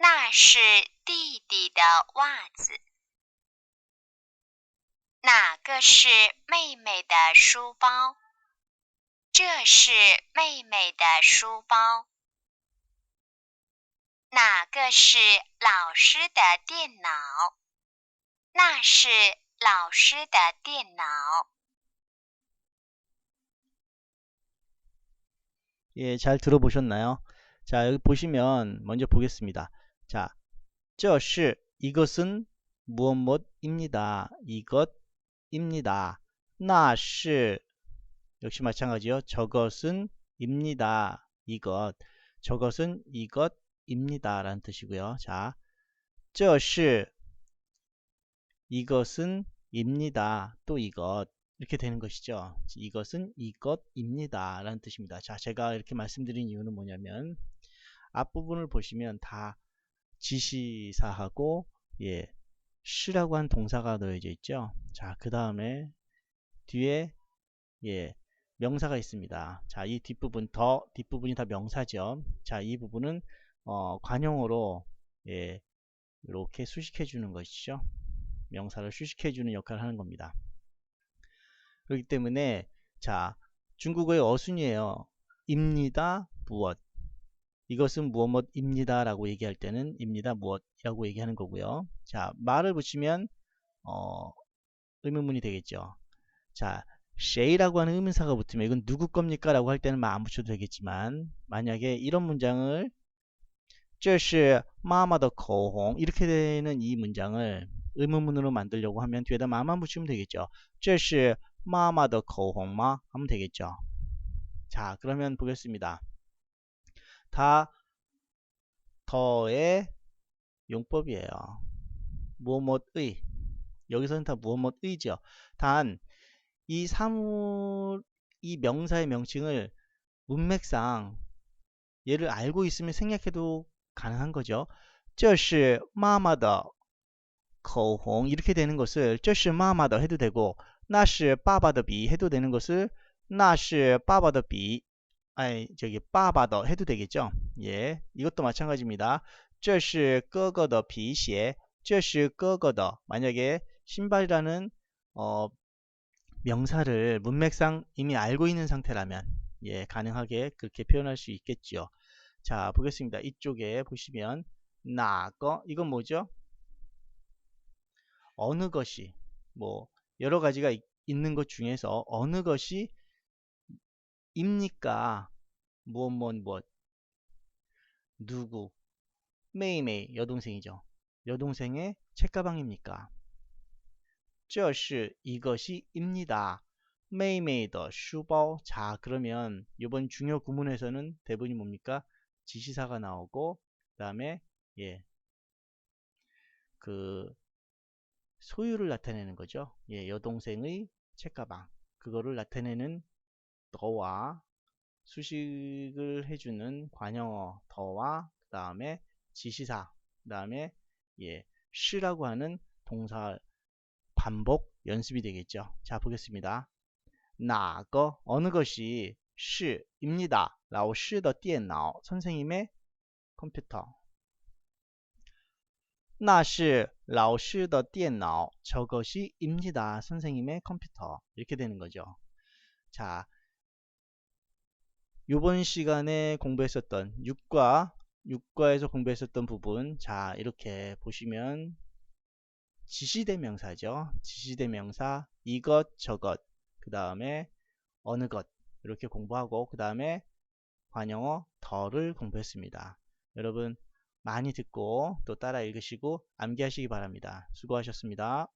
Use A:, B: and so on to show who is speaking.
A: 那是弟弟的袜子，哪个是妹妹的书包？这是妹妹的书包。哪个是老师的电脑？那是老师的电脑。
B: 예, 잘 들어보셨나요? 자, 여기 보시면 먼저 보겠습니다. 자, 这是 이것은 무엇 무엇입니다. 이것입니다. 那是 역시 마찬가지요. 저것은 입니다. 이것. 저것은 이것입니다. 라는 뜻이고요. 자, 这是 이것은 입니다. 또 이것. 이렇게 되는 것이죠. 이것은 이것입니다. 라는 뜻입니다. 자, 제가 이렇게 말씀드린 이유는 뭐냐면 앞부분을 보시면 다 지시사하고 예, 시라고 한 동사가 놓여져 있죠. 자, 그 다음에 뒤에 예, 명사가 있습니다. 자, 이 뒷부분 더 뒷부분이 다 명사죠. 자, 이 부분은 어, 관용어로 예, 이렇게 수식해 주는 것이죠. 명사를 수식해 주는 역할을 하는 겁니다. 그렇기 때문에 자, 중국어의 어순이에요. 입니다. 무엇 이것은 무엇 무엇입니다 라고 얘기할 때는 입니다 무엇이라고 얘기하는 거고요 자 말을 붙이면 어, 의문문이 되겠죠 자 쉐이라고 하는 의문사가 붙으면 이건 누구 겁니까 라고 할 때는 말 안 붙여도 되겠지만 만약에 이런 문장을 这是妈妈的口红 이렇게 되는 이 문장을 의문문으로 만들려고 하면 뒤에다 마만 붙이면 되겠죠 这是妈妈的口红吗 하면 되겠죠 자 그러면 보겠습니다 다 더의 용법이에요. 무엇무엇의 여기서는 다 무엇무엇의죠. 단 이 사물 이 명사의 명칭을 문맥상 얘를 알고 있으면 생략해도 가능한 거죠. 这是妈妈的口红 이렇게 되는 것을 这是妈妈的 해도 되고 那是爸爸的笔 해도 되는 것을 那是爸爸的笔 아니 저기 빠바더 해도 되겠죠 예 이것도 마찬가지입니다 这是哥哥的皮鞋这是哥哥的 만약에 신발이라는 어, 명사를 문맥상 이미 알고 있는 상태라면 예 가능하게 그렇게 표현할 수 있겠지요 자 보겠습니다 이쪽에 보시면 나거 이건 뭐죠 어느 것이 뭐 여러 가지가 있는 것 중에서 어느 것이 입니까? 무엇 무엇 무엇 누구 메이메이 여동생이죠. 여동생의 책가방입니까? 这是 이것이 입니다. 메이메이더 슈버 자 그러면 이번 중요 구문에서는 대부분이 뭡니까? 지시사가 나오고 그 다음에 예 그 소유를 나타내는 거죠. 예, 여동생의 책가방 그거를 나타내는 더와 수식을 해주는 관형어 더와 그 다음에 지시사 그 다음에 예 쉬라고 하는 동사 반복 연습이 되겠죠. 자 보겠습니다. 나거 어느 것이 시입니다. 라오 시더 띠엔나오 선생님의 컴퓨터. 나시 라오 시더 띠엔나오 저것이 입니다. 선생님의 컴퓨터. 이렇게 되는 거죠. 자 이번 시간에 공부했었던 6과 6과에서 공부했었던 부분 자 이렇게 보시면 지시대명사죠. 지시대명사 이것 저것 그 다음에 어느 것 이렇게 공부하고 그 다음에 관영어 더를 공부했습니다. 여러분 많이 듣고 또 따라 읽으시고 암기하시기 바랍니다. 수고하셨습니다